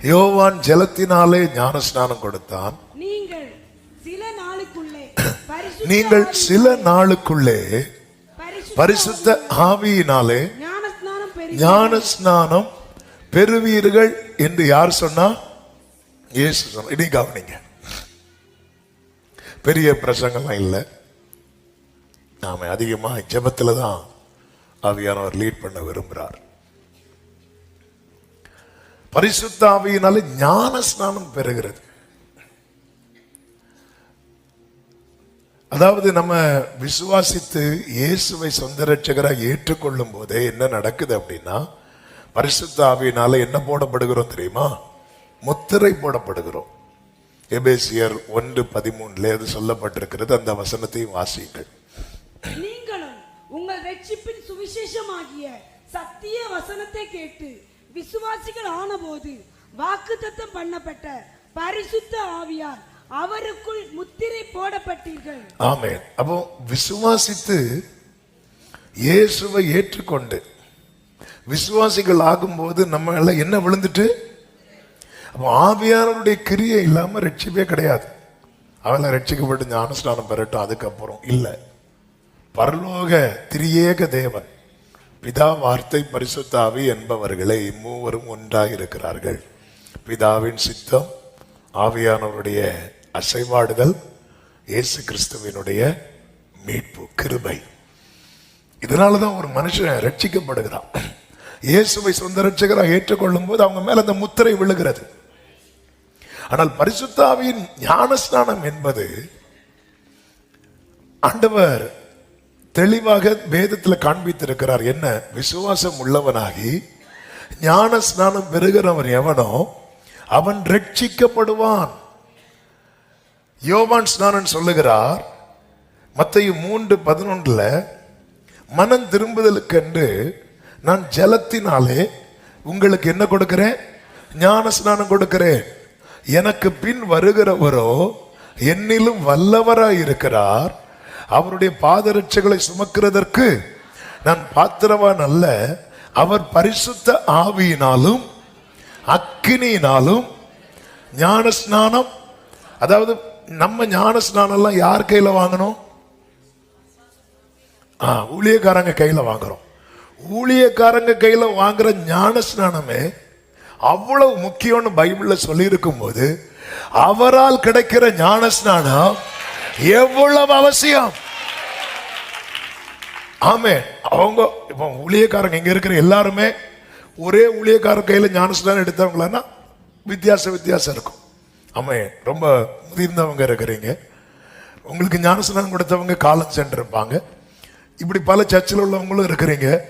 யோவான் ஜலத்தினாலே ஞான ஸ்நானம் கொடுத்தான். நீங்கள் சில நாளுக்குள்ளே பரிசுத்த நீங்கள் ஆவி- சில நாளுக்குள்ளே பரிசுத்த பரிசுத்த ஆவியினாலே ஞான ஸ்நானம் பெறுவீர்கள். என்று யார் சொன்னா? இயேசு சொன்ன இனி கவனிங்க. பெரிய பிரசங்கம்லாம் இல்லை. நாம அதிகமா ஜெபத்துல தான் ஆவியானவர் லீட் பண்ண விரும்புகிறார் பரிசுத்தாவியினால ஞான ஸ்நானம் பெறுகிறது. அதாவது நம்ம விசுவாசித்து இயேசுவை சொந்த ரட்சகராக ஏற்றுக்கொள்ளும் போதே என்ன நடக்குது அப்படின்னா பரிசுத்த ஆவியினால என்ன போடப்படுகிறோம் தெரியுமா? முத்திரை போடப்படுகிறோம். எபேசியர் ஒன்று பதிமூணுல அது சொல்லப்பட்டிருக்கிறது. அந்த வசனத்தையும் வாசியுங்கள். நீங்களும் உங்கள் ரட்சிப்பின் சுவிசேஷமாகிய சத்திய வசனத்தை கேட்டு விசுவாசிகள் ஆனபோது வாக்குத்தத்தம் பண்ணப்பட்ட பரிசுத்த ஆவியார் அவருக்குள் முத்திரை போடப்பட்டீர்கள். ஆமே அப்போ விசுவாசித்து இயேசுவை ஏற்றுக்கொண்டு விசுவாசிகள் ஆகும்போது நம்ம எல்லாம் என்ன விழுந்துட்டு? அப்போ ஆவியாரனுடைய கிரியை இல்லாம ரட்சிப்பே கிடையாது. அவெல்லாம் ரட்சிக்கப்பட்டு ஞானஸ்நானம் பெறட்டும் அதுக்கப்புறம் இல்லை. பரலோக திரியேக தேவன். பிதா வார்த்தை பரிசுத்தாவி என்பவர்களே மூவரும் ஒன்றாக இருக்கிறார்கள் பிதாவின் சித்தம் ஆவியானவருடைய அசைவாடுதல் இயேசு கிறிஸ்துவினுடைய மீட்பு கிருபை. இதனால தான் ஒரு மனுஷன் ரட்சிக்கப்படுகிறான் இயேசுவை சொந்த ரட்சகராக ஏற்றுக்கொள்ளும் போது அவங்க மேல அந்த முத்திரை விழுகிறது. ஆனால் பரிசுத்தாவின் ஞானஸ்நானம் என்பது ஆண்டவர் தெளிவாக வேதத்தில் காண்பித்திருக்கிறார் என்ன? விசுவாசம் உள்ளவனாகி ஞான ஸ்நானம் பெறுகிறவன் எவனோ அவன் ரட்சிக்கப்படுவான். யோவான் ஸ்நானன் சொல்லுகிறார் மத்தேயு மூன்று பதினொன்றில் மனம் திரும்புதலுக்கென்று நான் ஜலத்தினாலே உங்களுக்கு என்ன கொடுக்கிறேன்? ஞான ஸ்நானம் கொடுக்கிறேன். எனக்கு பின் வருகிறவரோ என்னிலும் வல்லவராய் இருக்கிறார் அவருடைய பாதரட்சைகளை சுமக்கிறதற்கு நான் பாத்திரவான் அல்ல. அவர் பரிசுத்த ஆவியினாலும் அக்கினியினாலும் ஞான ஸ்நானம் அதாவது நம்ம ஞான ஸ்நானம்லாம் எல்லாம் யார் கையில் வாங்கணும்? ஆ ஊழியக்காரங்க கையில் வாங்குறோம். ஊழியக்காரங்க கையில் வாங்குற ஞான ஸ்நானமே அவ்வளவு முக்கியம்னு பைபிளில் சொல்லியிருக்கும் போது அவரால் கிடைக்கிற ஞான ஸ்நானம் எவ்வளவு அவசியம்? ஆமே. அவங்க இப்போ ஊழியக்காரங்க இங்க இருக்கிற எல்லாருமே ஒரே ஊழியக்கார கையில ஞானஸ்நானம் எடுத்தவங்களான்னா வித்தியாச வித்தியாசம் இருக்கும். ஆமே ரொம்ப முதிர்ந்தவங்க இருக்கிறீங்க. உங்களுக்கு ஞானஸ்நானம் கொடுத்தவங்க காலம் சென்றிருப்பாங்க. இப்படி பல சர்ச்சில் உள்ளவங்களும் இருக்கிறீங்க.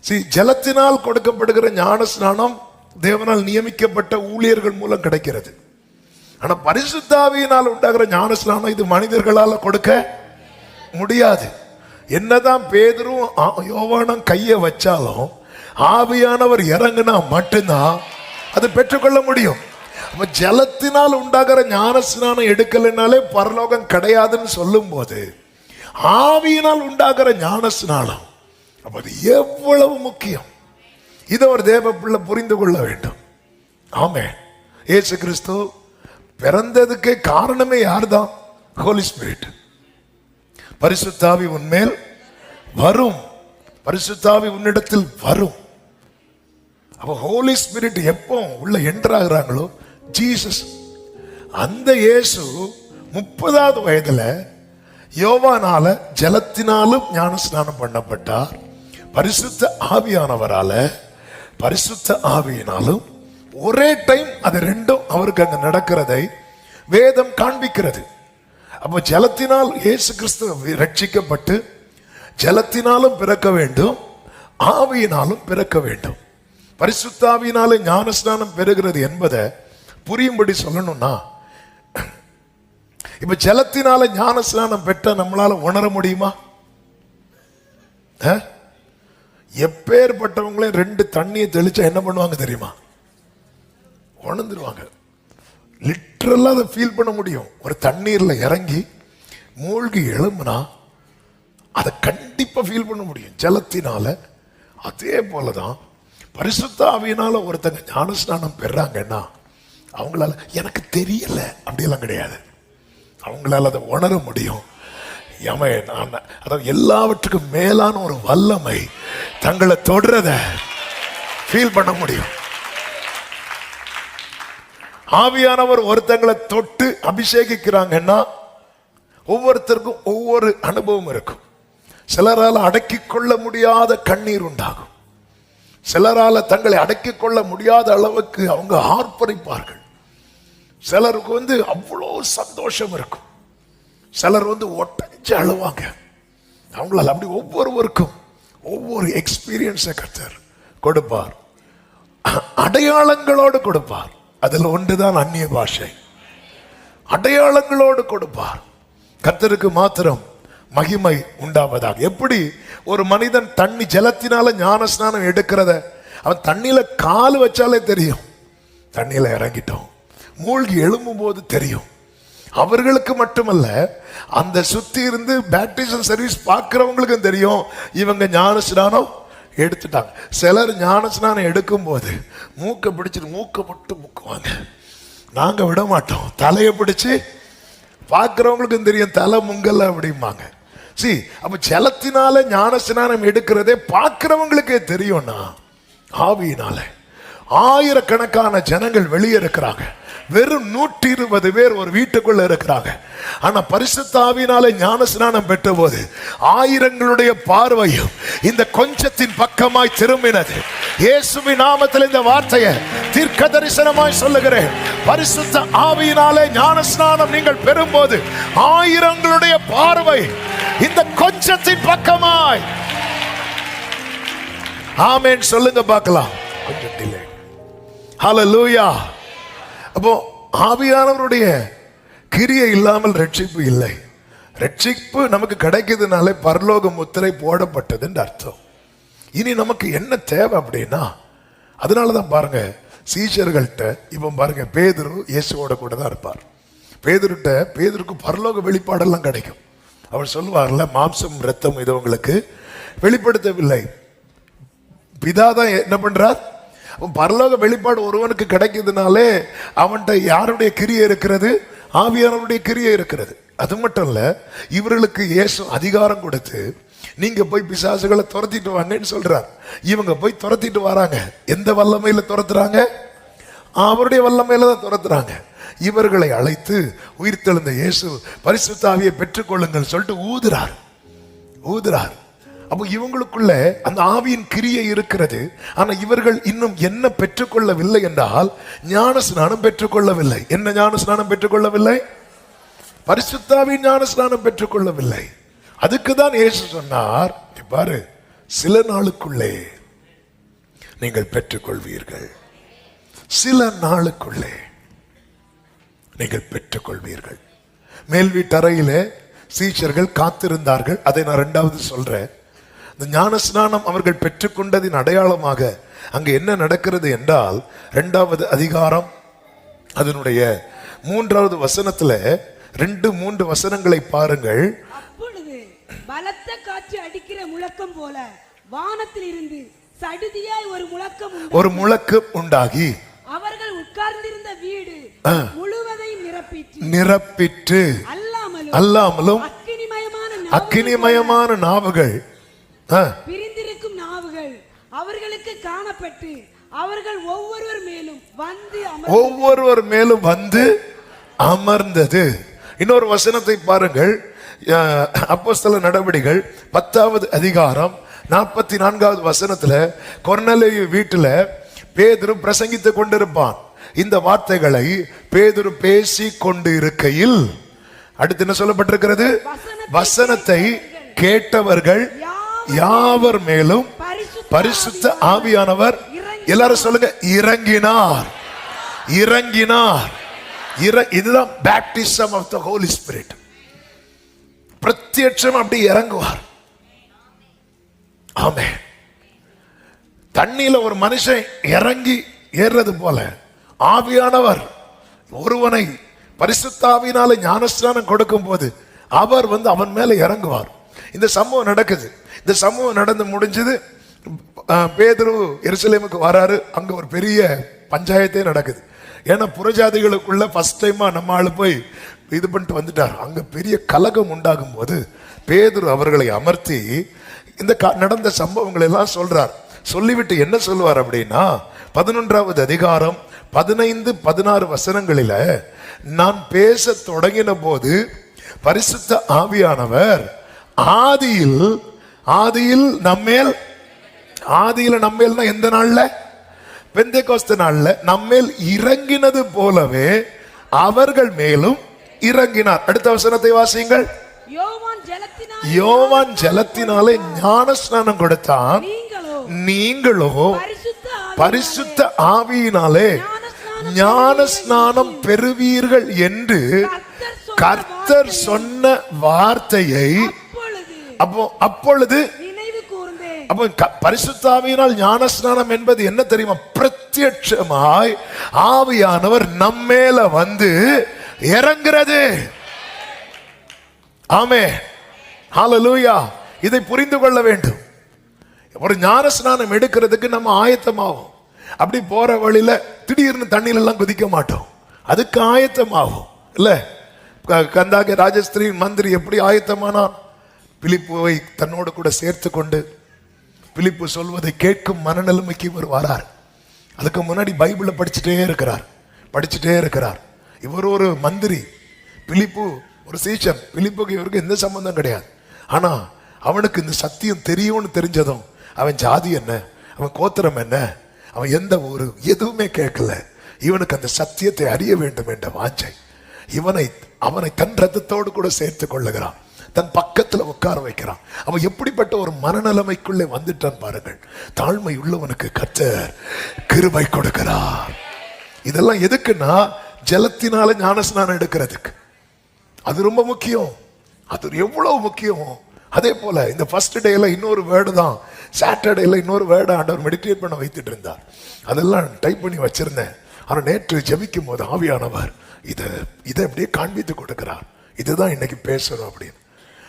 சி ஜலத்தினால் கொடுக்கப்படுகிற ஞானஸ்நானம் தேவனால் நியமிக்கப்பட்ட ஊழியர்கள் மூலம் கிடைக்கிறது. ஆனா பரிசுத்தாவியினால் உண்டாகிற ஞானஸ்நானம் இது மனிதர்களால் கொடுக்க முடியாது. என்னதான் பேதரும் யோவானம் கையை வச்சாலும் ஆவியானவர் இறங்குனா மட்டும்தான் அது பெற்றுக்கொள்ள முடியும். அப்ப ஜலத்தினால் உண்டாகிற ஞான ஸ்நானம் எடுக்கலைனாலே பரலோகம் கிடையாதுன்னு சொல்லும்போது ஆவியினால் உண்டாகிற ஞான ஸ்நானம் அப்ப அது எவ்வளவு முக்கியம். இதை ஒரு தேவ பிள்ளை புரிந்து கொள்ள வேண்டும். ஆமே ஏசு கிறிஸ்து பிறந்ததுக்கு காரணமே யார்தான்? ஹோலி ஸ்பிரிட் பரிசுத்தாவி உன்மேல் வரும். பரிசுத்தாவி உன்னிடத்தில் வரும். அப்போ ஹோலி ஸ்பிரிட் எப்போ உள்ள என்ட்ராகிறாங்களோ ஜீசஸ் அந்த இயேசு முப்பதாவது வயதுல யோவானால ஜலத்தினாலும் ஞான ஸ்நானம் பண்ணப்பட்டார். பரிசுத்த ஆவியானவரால பரிசுத்த ஆவியினாலும் ஒரே டைம் அது ரெண்டும் அவருக்கு அங்கே நடக்கிறதை வேதம் காண்பிக்கிறது. அப்போ ஜலத்தினால் இயேசு கிறிஸ்து ரட்சிக்கப்பட்டு ஜலத்தினாலும் பிறக்க வேண்டும் ஆவியினாலும் பிறக்க வேண்டும். பரிசுத்தாவியினாலே ஞானஸ்நானம் பெறுகிறது என்பதை புரியும்படி சொல்லணும்னா இப்ப ஜலத்தினால ஞானஸ்நானம் பெற்ற நம்மளால உணர முடியுமா? எப்பேற்பட்டவங்களே ரெண்டு தண்ணியை தெளிச்சா என்ன பண்ணுவாங்க தெரியுமா? உணர்ந்துருவாங்க. லிட்ரலாக அதை ஃபீல் பண்ண முடியும். ஒரு தண்ணீரில் இறங்கி மூழ்கி எழும்புனா அதை கண்டிப்பாக ஃபீல் பண்ண முடியும். ஜலத்தினால. அதே போலதான் பரிசுத்த ஆவியினால் ஒருத்தங்க ஞானஸ்நானம் பெறாங்கன்னா அவங்களால எனக்கு தெரியல. அப்படியெல்லாம் கிடையாது. அவங்களால அதை உணர முடியும். ஏமே நான் அதாவது எல்லாவற்றுக்கும் மேலான ஒரு வல்லமை தங்களை தொடுறத ஃபீல் பண்ண முடியும். ஆவியானவர் ஒருத்தங்களை தொட்டு அபிஷேகிக்கிறாங்கன்னா ஒவ்வொருத்தருக்கும் ஒவ்வொரு அனுபவம் இருக்கும். சிலரால் அடக்கி கொள்ள முடியாத கண்ணீர் உண்டாகும். சிலரால் தங்களை அடக்கி கொள்ள முடியாத அளவுக்கு அவங்க ஆர்ப்பரிப்பார்கள். சிலருக்கு வந்து அவ்வளோ சந்தோஷம் இருக்கும். சிலர் வந்து ஒட்டஞ்சு அழுவாங்க. அவங்களால் அப்படி ஒவ்வொருவருக்கும் ஒவ்வொரு எக்ஸ்பீரியன்ஸை கத்தர் கொடுப்பார். அடையாளங்களோடு கொடுப்பார். அதில் ஒன்றுதான் அந்நிய பாஷை. அடையாளங்களோடு கொடுப்பார். கத்தருக்கு மாத்திரம் மகிமை உண்டாவதாக. எப்படி? ஒரு மனிதன் தண்ணி ஜலத்தினால ஞான ஸ்நானம் எடுக்கிறத அவன் தண்ணியில கால் வச்சாலே தெரியும். தண்ணியில இறங்கிட்டோம். மூழ்கி எழும்பும் போது தெரியும். அவர்களுக்கு மட்டுமல்ல அந்த சுத்தி இருந்து பேப்டிசம் சர்வீஸ் பார்க்கிறவங்களுக்கும் தெரியும். இவங்க ஞான ஸ்நானம் எடுத்துட்டாங்க. சிலர் ஞான ஸ்நானம் எடுக்கும் மூக்கை பிடிச்சிட்டு மூக்கை மட்டும் முக்குவாங்க. நாங்கள் விட மாட்டோம் தலையை பிடிச்சி பார்க்குறவங்களுக்கும் தெரியும் தலை முங்கல்ல அப்படிம்பாங்க. சி அப்போ செலத்தினால ஞான ஸ்நானம் எடுக்கிறதே பார்க்குறவங்களுக்கே தெரியும்னா ஆவியினால. ஆயிரக்கணக்கான ஜனங்கள் வெளியே இருக்கிறாங்க. வெறும் நூற்றி இருபது பேர் ஒரு வீட்டுக்குள்ள இருக்கிறாங்க. ஆனா பரிசுத்த ஞான ஸ்நானம் பெற்ற போது ஆயிரங்களுடைய பார்வையும் இந்த கொஞ்சத்தின் பக்கமாய் திரும்பினது. இயேசுவின் நாமத்தில் இந்த வார்த்தையை தீர்க்க தரிசனமாய் சொல்லுகிறேன். பரிசுத்த ஆவியினாலே ஞான ஸ்நானம் நீங்கள் பெறும்போது ஆயிரங்களுடைய பார்வை இந்த கொஞ்சத்தின் பக்கமாய். ஆமேன். சொல்லுங்க பார்க்கலாம். ஹalleluya அப்போ ஆவியானவருடைய கிரியை இல்லாமல் ரட்சிப்பு இல்லை. ரட்சிப்பு நமக்கு கிடைக்கிறதுனாலே பரலோக முத்திரை போடப்பட்டதுன்னு அர்த்தம். இனி நமக்கு என்ன தேவை அப்படின்னா அதனால தான் பாருங்க சீஷர்கள்ட்ட இப்போ பாருங்க பேதுரு இயேசுவோட கூட தான் இருப்பார். பேதுருட்ட பேதுருக்கு பரலோக வெளிப்பாடெல்லாம் கிடைக்கும். அவர் சொல்லுவார்ல மாம்சம் ரத்தம் இது உங்களுக்கு வெளிப்படுத்தவில்லை. பிதா தான் என்ன பண்றார்? அவன் பரலோக வெளிப்பாடு ஒருவனுக்கு கிடைக்குதுனாலே அவன்கிட்ட யாருடைய கிரியை இருக்கிறது? ஆவியானவருடைய கிரியை இருக்கிறது. அது மட்டும் இல்லை இவர்களுக்கு இயேசு அதிகாரம் கொடுத்து நீங்க போய் பிசாசுகளை துரத்திட்டு வாங்கன்னு சொல்றார். இவங்க போய் துரத்திட்டு வராங்க. எந்த வல்லமையில துரத்துறாங்க? அவருடைய வல்லமையில தான் துரத்துறாங்க. இவர்களை அழைத்து உயிர்த்தெழுந்த இயேசு பரிசுத்தாவியை பெற்றுக்கொள்ளுங்கள் சொல்லிட்டு ஊதுறார். ஊதுறார். அப்போ இவங்களுக்குள்ள அந்த ஆவியின் கிரியை இருக்கிறது. ஆனால் இவர்கள் இன்னும் என்ன பெற்றுக்கொள்ளவில்லை என்றால் ஞான ஸ்நானம் பெற்றுக்கொள்ளவில்லை. என்ன ஞான ஸ்நானம் பெற்றுக்கொள்ளவில்லை? பரிசுத்தாவின் ஞான ஸ்நானம் பெற்றுக்கொள்ளவில்லை. அதுக்கு தான் இயேசு சொன்னார் இங்க பாரு சில நாளுக்குள்ளே நீங்கள் பெற்றுக்கொள்வீர்கள். சில நாளுக்குள்ளே நீங்கள் பெற்றுக்கொள்வீர்கள். மேல் வீட்டறையிலே சீஷர்கள் காத்திருந்தார்கள். அதை நான் ரெண்டாவது சொல்றேன். இந்த ஞான ஸ்நானம் அவர்கள் பெற்றுக்கொண்டதின் அடையாளமாக அங்கு என்ன நடக்கிறது என்றால் இரண்டாவது அதிகாரம் அதனுடைய மூன்றாவது வசனத்துல ரெண்டு மூன்று வசனங்களை பாருங்கள். அப்பொழுது பலத்த காற்று அடிக்கிற முழக்கம் போல வானத்தில் இருந்து சடுதியாய் ஒரு முழக்கம் ஒரு முழக்கு உண்டாகி அவர்கள் உட்கார்ந்திருந்த வீடு. முழுவதையும் நிரப்பிற்று. நிரப்பிற்று. அல்லாமலும் அல்லாமலும் அக்கினிமயமான நாவுகள் பிரிந்திருக்கும் நாவுகள் அவர்களுக்கு காணப்பட்டு அவர்கள் ஒவ்வொருவர் மேலும் வந்து ஒவ்வொருவர் மேலும் வந்து அமர்ந்தது. இன்னொரு வசனத்தை பாருங்கள். அப்போஸ்தல நடவடிகள் பத்தாவது அதிகாரம் நாற்பத்தி நான்காவது வசனத்துல கொர்நேலியு வீட்டுல பேதுரு பிரசங்கித்து கொண்டிருப்பான். இந்த வார்த்தைகளை பேதுரு பேசி கொண்டு இருக்கையில் அடுத்து என்ன சொல்லப்பட்டிருக்கிறது? வசனத்தை கேட்டவர்கள் யாவர் மேலும் பரிசுத்த ஆவியானவர்? எல்லாரும் சொல்லுங்க இறங்கினார். இறங்கினார். இற- இதுதான் baptism of the Holy Spirit பிரத்யட்சம் அப்படி இறங்குவார். ஆமே தண்ணியில ஒரு மனுஷன் இறங்கி ஏறுறது போல ஆவியானவர் ஒருவனை பரிசுத்தாவினால ஞானஸ்நானம் கொடுக்கும் போது அவர் வந்து அவன் மேல இறங்குவார். இந்த சம்பவம் நடக்குது. இந்த சமூகம் நடந்து முடிஞ்சது பேதரு பேதுரு எருசலேமுக்கு வராரு. அங்க ஒரு பெரிய பஞ்சாயத்தே நடக்குது. ஏன்னா புறஜாதிகளுக்குள்ள ஃபர்ஸ்ட் டைமா நம்ம ஆள் போய் இது பண்ணிட்டு வந்துட்டார். அங்க பெரிய கலகம் உண்டாகும் போது பேதுரு அவர்களை அமர்த்தி இந்த க- நடந்த சம்பவங்களை எல்லாம் சொல்றார். சொல்லிவிட்டு என்ன சொல்லுவார் அப்படின்னா பதினொன்றாவது அதிகாரம் பதினைந்து பதினாறு வசனங்களில நான் பேச தொடங்கின போது பரிசுத்த ஆவியானவர் ஆதியில் ஆதியில் நம்மேல் ஆதியில நம்மேல்னா எந்த நாள்ல? பெந்தைக்கோஸ்து நாள்ல. நம்மேல் இறங்கினது போலவே அவர்கள் மேலும் இறங்கினார். அடுத்த வசனத்தை வாசியுங்கள். யோவான் ஜலத்தினால் ஞான ஸ்நானம் கொடுத்தான். நீங்களோ? பரிசுத்த ஆவியினாலே ஞான ஸ்நானம் பெறுவீர்கள் என்று கர்த்தர் சொன்ன வார்த்தையை அப்போ அப்பொழுது அப்போ பரிசுத்தாவியினால் ஞானஸ்நானம் என்பது என்ன தெரியுமா? பிரத்யட்சமாய் ஆவியானவர் நம்மேல வந்து இறங்குறது. ஆமே. ஹalleluya. இதை புரிந்து கொள்ள வேண்டும். ஒரு ஞானஸ்நானம் எடுக்கிறதுக்கு நம்ம ஆயத்தமாகும். அப்படி போற வழியில திடீர்னு தண்ணியில எல்லாம் குதிக்க மாட்டோம். அதுக்கு ஆயத்தமாகும். இல்ல? கந்தாகி ராஜஸ்திரி மந்திரி எப்படி ஆயத்தமானான்? பிலிப்புவை தன்னோடு கூட சேர்த்து கொண்டு பிலிப்பு சொல்வதை கேட்கும் மனநிலைமைக்கு இவர் வரார். அதுக்கு முன்னாடி பைபிளை படிச்சுட்டே இருக்கிறார். படிச்சுட்டே இருக்கிறார். இவர் ஒரு மந்திரி. பிலிப்பு ஒரு சீஷன் பிலிப்புக்கு இவருக்கு எந்த சம்பந்தம் கிடையாது. ஆனால் அவனுக்கு இந்த சத்தியம் தெரியும்னு தெரிஞ்சதும் அவன் ஜாதி என்ன? அவன் கோத்திரம் என்ன? அவன் எந்த ஒரு எதுவுமே கேட்கல. இவனுக்கு அந்த சத்தியத்தை அறிய வேண்டும் என்ற வாஞ்சை. இவனை அவனை தன் ரத்தத்தோடு கூட சேர்த்து கொள்ளுகிறான். தன் பக்கத்தில் உட்கார வைக்கிறான். அவன் எப்படிப்பட்ட ஒரு மனநிலைமைக்குள்ளே வந்துட்டான் பாருங்கள். தாழ்மை உள்ளவனுக்கு கற்ற கிருபை கொடுக்கிறார். இதெல்லாம் எதுக்குன்னா ஜலத்தினால ஞானஸ்நானம் எடுக்கிறதுக்கு. அது ரொம்ப முக்கியம். அது எவ்வளவு முக்கியம். அதே போல இந்த ஃபர்ஸ்ட் டேல இன்னொரு வேர்டு தான். சாட்டர்டேல இன்னொரு வேர்டு ஆண்டவர் மெடிடேட் பண்ண வைத்துட்டு இருந்தார். அதெல்லாம் டைப் பண்ணி வச்சிருந்தேன். ஆனால் நேற்று ஜபிக்கும் போது ஆவியானவர் இதை இதை அப்படியே காண்பித்து கொடுக்கிறார். இதுதான் இன்னைக்கு பேசணும் அப்படின்னு.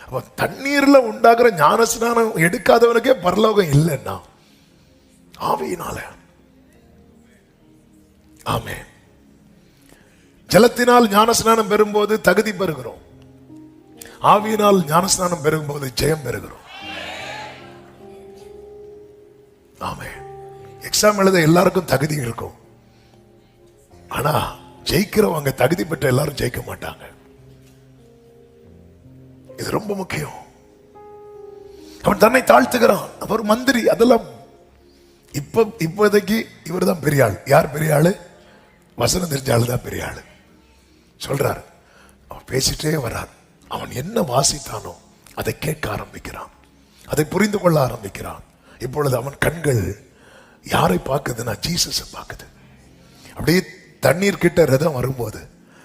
அப்ப தண்ணீர்ல உண்டாகிற ஞானஸ்நானம் எடுக்காதவனுக்கே பரலோகம் இல்லைன்னா ஆவியினால. ஆமே ஜலத்தினால் ஞானஸ்நானம் பெறும்போது தகுதி பெறுகிறோம். ஆவியினால் ஞானஸ்நானம் பெறும்போது ஜெயம் பெறுகிறோம். ஆமே எக்ஸாம் எழுத எல்லாருக்கும் தகுதி இருக்கும். ஆனா ஜெயிக்கிறவங்க தகுதி பெற்ற எல்லாரும் ஜெயிக்க மாட்டாங்க. இது ரொம்ப முக்கியம். அவன் தன்னை தாழ்த்துகிறான். அவர் மந்திரி அதெல்லாம். இப்ப இப்போதைக்கு இவர் தான் பெரிய ஆள் யார் பெரிய ஆளு வசனம் தெரிஞ்ச ஆள் தான் பெரிய ஆளு சொல்றார். அவன் பேசிட்டே வரார் அவன் என்ன வாசித்தானோ அதை கேட்க ஆரம்பிக்கிறான். அதை புரிந்து கொள்ள ஆரம்பிக்கிறான். இப்பொழுது அவன் கண்கள் யாரை பார்க்குதுன்னா ஜீசஸை பார்க்குது. அப்படியே தண்ணீர் கிட்ட ரதம் வரும்போது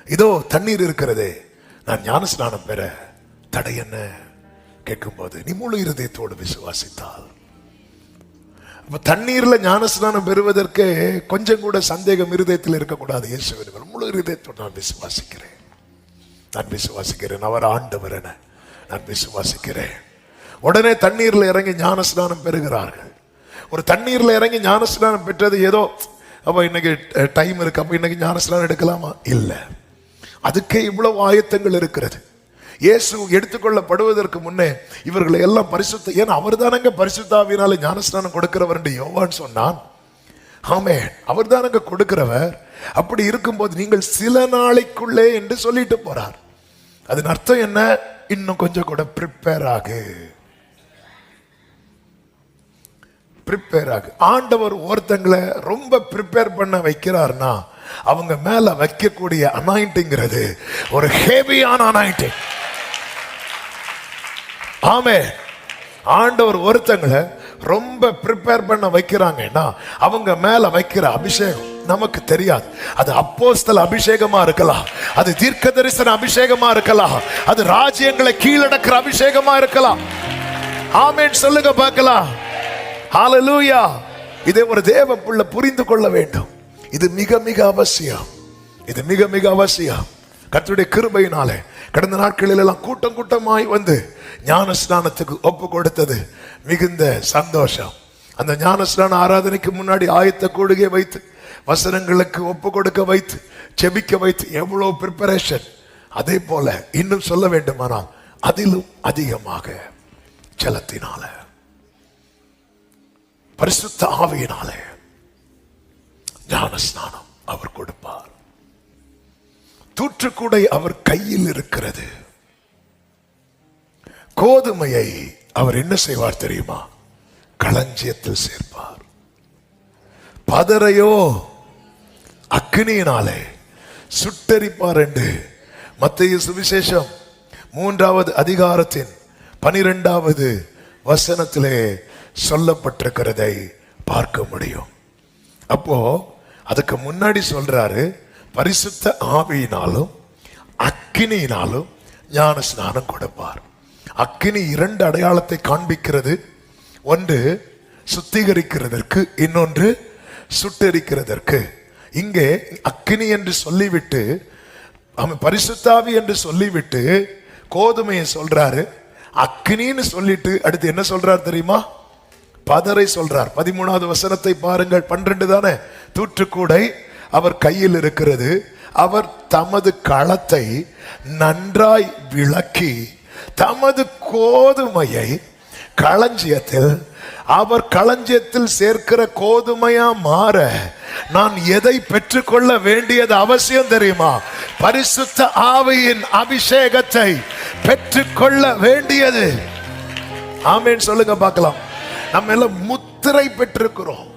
இதோ தண்ணீர் இருக்கிறதே நான் ஞானஸ்நானம் பெற தடை என்ன? கேட்கும்போது நீ முழு இருதயத்தோடு விசுவாசித்தால். தண்ணீர்ல ஞானஸ்நானம் பெறுவதற்கு கொஞ்சம் கூட சந்தேகம் இருதயத்தில் இருக்கக்கூடாது. இயேசுவின் முழு இருதயத்தோடு நான் விசுவாசிக்கிறேன். நான் விசுவாசிக்கிறேன். அவர் ஆண்டவர் என நான் விசுவாசிக்கிறேன். உடனே தண்ணீர்ல இறங்கி ஞானஸ்நானம் பெறுகிறார்கள். ஒரு தண்ணீர்ல இறங்கி ஞானஸ்நானம் பெற்றது ஏதோ அப்போ இன்னைக்கு டைம் இருக்கு? அப்போ இன்னைக்கு ஞானஸ்நானம் எடுக்கலாமா? இல்லை. அதுக்கே இவ்வளவு ஆயத்தங்கள் இருக்கிறது. இயேசு எடுத்துக்கொள்ளப்படுவதற்கு முன்னே இவர்களை எல்லாம் பரிசுத்த ஏன்னா அவர் தானங்க பரிசுத்தாவினால ஞானஸ்நானம் கொடுக்கிறவர் என்று யோவான் சொன்னான். ஆமே அவர் தானங்க கொடுக்கிறவர். அப்படி இருக்கும்போது நீங்கள் சில நாளைக்குள்ளே என்று சொல்லிட்டு போறார். அதன் அர்த்தம் என்ன? இன்னும் கொஞ்சம் கூட ப்ரிப்பேர் ஆகு. ப்ரிப்பேர் ஆகு. ஆண்டவர் ஒருத்தங்களை ரொம்ப ப்ரிப்பேர் பண்ண வைக்கிறார்னா அவங்க மேல வைக்கக்கூடிய அனாயிண்டிங்கிறது ஒரு ஹெவியான அனாயிண்டிங் ஆமே. ஆண்டவர் ஒருத்தங்களை ரொம்ப ப்ரிப்பேர் பண்ண வைக்கிறாங்கன்னா அவங்க மேல வைக்கிற அபிஷேகம் நமக்கு தெரியாது. அது அப்போஸ்தல் அபிஷேகமா இருக்கலாம். அது தீர்க்க தரிசன அபிஷேகமா இருக்கலாம். அது ராஜ்யங்களை கீழடக்கிற அபிஷேகமா இருக்கலாம். ஆமேன். சொல்லுங்க பார்க்கலாம். ஹalleluya இதை ஒரு தேவ புள்ள புரிந்து கொள்ள வேண்டும். இது மிக மிக அவசியம். இது மிக மிக அவசியம். கர்த்தருடைய கிருபையினாலே கடந்த நாட்களில் எல்லாம் கூட்டம் கூட்டமாய் வந்து ஞானஸ்நானத்துக்கு ஒப்பு கொடுத்தது மிகுந்த சந்தோஷம். அந்த ஞானஸ்நான ஆராதனைக்கு முன்னாடி ஆயத்த கூடுகை வைத்து வசனங்களுக்கு ஒப்பு கொடுக்க வைத்து செபிக்க வைத்து எவ்வளவு ப்ரிப்பரேஷன் அதே போல இன்னும் சொல்ல வேண்டுமானால் அதிலும் அதிகமாக ஜலத்தினால பரிசுத்த ஆவியினாலே ஞானஸ்நானம் அவர் கொடுப்பார். தூற்றுக்கூடை அவர் கையில் இருக்கிறது. கோதுமையை அவர் என்ன செய்வார் தெரியுமா? களஞ்சியத்தில் சேர்ப்பார். பதறையோ அக்னியினாலே சுட்டரிப்பார் என்று மத்திய சுவிசேஷம் மூன்றாவது அதிகாரத்தின் பனிரெண்டாவது வசனத்திலே சொல்லப்பட்டிருக்கிறதை பார்க்க முடியும். அப்போ அதுக்கு முன்னாடி சொல்றாரு பரிசுத்த ஆவியினாலும் அக்கினியினாலும் ஞான ஸ்நானம் கொடுப்பார். அக்கினி இரண்டு அடையாளத்தை காண்பிக்கிறது. ஒன்று சுத்திகரிக்கிறதற்கு இன்னொன்று சுட்டெரிக்கிறதற்கு. இங்கே அக்கினி என்று சொல்லிவிட்டு அவன் பரிசுத்தாவி என்று சொல்லிவிட்டு கோதுமையை சொல்றாரு. அக்கினின்னு சொல்லிட்டு அடுத்து என்ன சொல்றார் தெரியுமா? பதரை சொல்றார். பதிமூணாவது வசனத்தை பாருங்கள். பன்னிரண்டு தானே? தூற்றுக்கூடை அவர் கையில் இருக்கிறது. அவர் தமது களத்தை நன்றாய் விளக்கி தமது கோதுமையை களஞ்சியத்தில் அவர் களஞ்சியத்தில் சேர்க்கிற கோதுமையா மாற நான் எதை பெற்றுக்கொள்ள வேண்டியது அவசியம் தெரியுமா? பரிசுத்த ஆவியின் அபிஷேகத்தை பெற்றுக்கொள்ள வேண்டியது. ஆமேன் சொல்லுங்க பார்க்கலாம். நம்ம எல்லாம் முத்திரை பெற்றிருக்கிறோம்.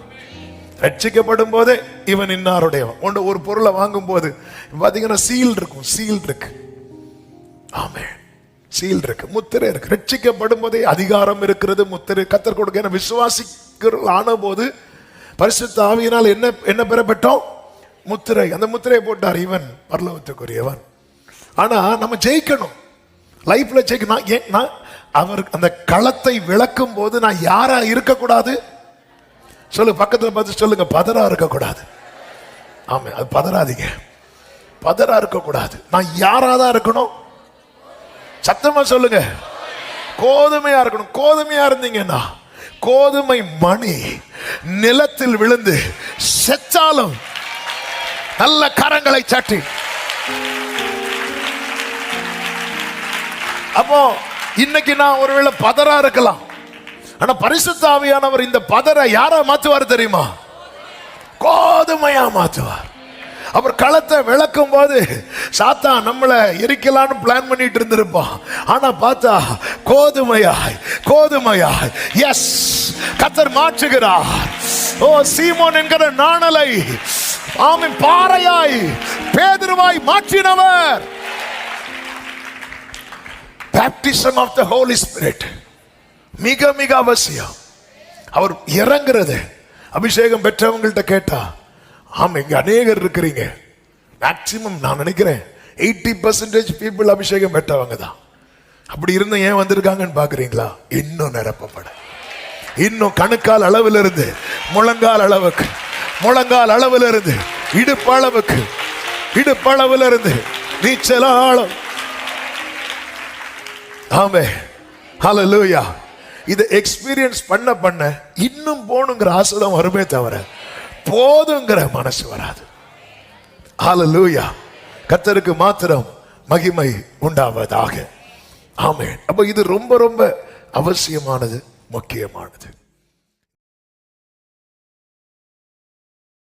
ரட்சிக்கப்படும் போதே இவன் இன்னாருடையவன். ஒன்று ஒரு பொருளை வாங்கும் போது பாத்தீங்கன்னா சீல் இருக்கும். சீல் இருக்கு. ஆமேன். சீல் இருக்கு முத்திரை இருக்கு. ரட்சிக்கப்படும் போதே அதிகாரம் இருக்கிறது முத்திரை. கத்தர் கொடுக்க என விசுவாசிக்கிற ஆன போது பரிசுத்த ஆவியினால் என்ன என்ன பெறப்பட்டோம்? முத்திரை. அந்த முத்திரையை போட்டார் இவன் பரலவத்துக்குரியவன் ஆனா நம்ம ஜெயிக்கணும். லைஃப்ல ஜெயிக்கணும் ஏன் நான் அவர் அந்த களத்தை விளக்கும் போது நான் யாரா இருக்கக்கூடாது? சொல்லு பக்கத்தில் பார்த்து சொல்லுங்க பதறா இருக்கக்கூடாது. ஆமாம் அது பதறாதீங்க. பதறா இருக்கக்கூடாது. நான் யாராக தான் இருக்கணும்? சத்தமா சொல்லுங்க. கோதுமையா இருக்கணும். கோதுமையா இருந்தீங்கன்னா கோதுமை மணி நிலத்தில் விழுந்து செத்தாலும் நல்ல கரங்களை சாட்டி. அப்போ இன்னைக்கு நான் ஒருவேளை பதறா இருக்கலாம். ஆனா பரிசுத்தாவியானவர் இந்த பதரை யாரா மாத்துவார் தெரியுமா? கோதுமையா மாத்துவார். அவர் களத்தை விளக்கும் போது சாத்தா நம்மளை எரிக்கலான்னு பிளான் பண்ணிட்டு இருந்திருப்பான். ஆனா பார்த்தா கோதுமையாய் கோதுமையாய் எஸ் கத்தர் மாற்றுகிறார். ஓ சீமோன் என்கிற நாணலை ஆமின் பாறையாய் பேதுருவாய் மாற்றினவர். Baptism of the Holy Spirit மிக மிக அவசியம். அவர் இறங்குறது. அபிஷேகம் பெற்றவங்கள்ட்ட கேட்டா ஆமா இங்க அநேகர் இருக்கிறீங்க. மேக்சிமம் நான் நினைக்கிறேன் எயிட்டி பர்சன்டேஜ் பீப்புள் அபிஷேகம் பெற்றவங்க தான். அப்படி இருந்த ஏன் வந்திருக்காங்கன்னு பாக்குறீங்களா இன்னும் நிரப்பப்பட. இன்னும் கணுக்கால் அளவில் இருந்து முழங்கால் அளவுக்கு முழங்கால் அளவில் இருந்து இடுப்பு அளவுக்கு இடுப்பு அளவில் இருந்து நீச்சல ஆழம். ஆமே லூயா இதை எக்ஸ்பீரியன்ஸ் பண்ண பண்ண இன்னும் போகணுங்கிற ஆசை தான் வருமே தவிர போதுங்கிற மனசு வராது. ஹalleluya கத்தருக்கு மாத்திரம் மகிமை உண்டாவதாக. ஆமே அப்ப இது ரொம்ப ரொம்ப அவசியமானது முக்கியமானது.